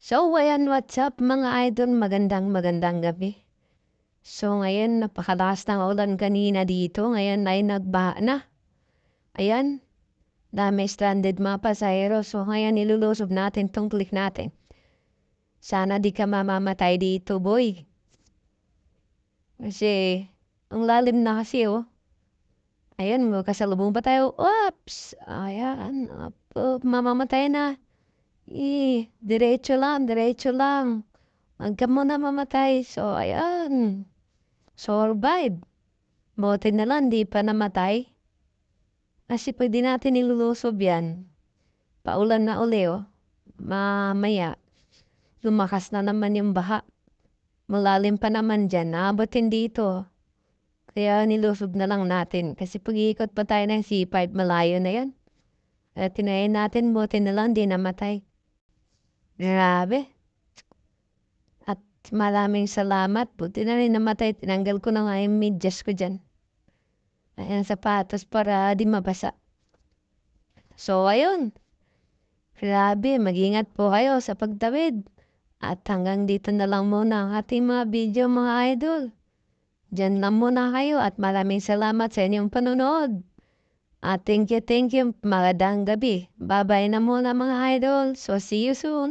So, ayan, what's up mga idol? Magandang magandang gabi. So, ngayon, napakalakas ng ulan kanina dito. Ngayon ay nagbaha na. Ayan, dami stranded mga pasahero. So, ngayon, ilulusob natin tong click natin. Sana di ka mamamatay dito, boy. Kasi, ang lalim na kasi, oh. Ayan, magkasalubong pa tayo. Oops! Ayan, up, mamamatay na. Eh, diretso lang, diretso lang. Huwag ka muna mamatay. So, ayan. Survive. Buti na lang, di pa namatay. Kasi pwede natin ilulusob yan. Paulan na uli, oh. Mamaya, lumakas na naman yung baha. Malalim pa naman dyan. Naabotin dito. Kaya nilusob na lang natin. Kasi pag iikot pa tayo ng C5, malayo na yan. At tinayin natin, buti na lang, di namatay. Grabe. At maraming salamat. Buti na rin namatay. Tinanggal ko na nga yung medyas ko dyan. Ayan, sapatos para di mabasa. So, ayun. Grabe, mag-ingat po kayo sa pagtawid. At hanggang dito na lang muna ang ating mga video mga idol. Diyan lang muna kayo at maraming salamat sa inyong panonood. At thank you, thank you. Magandang gabi. Bye-bye na muna mga idol. So, see you soon.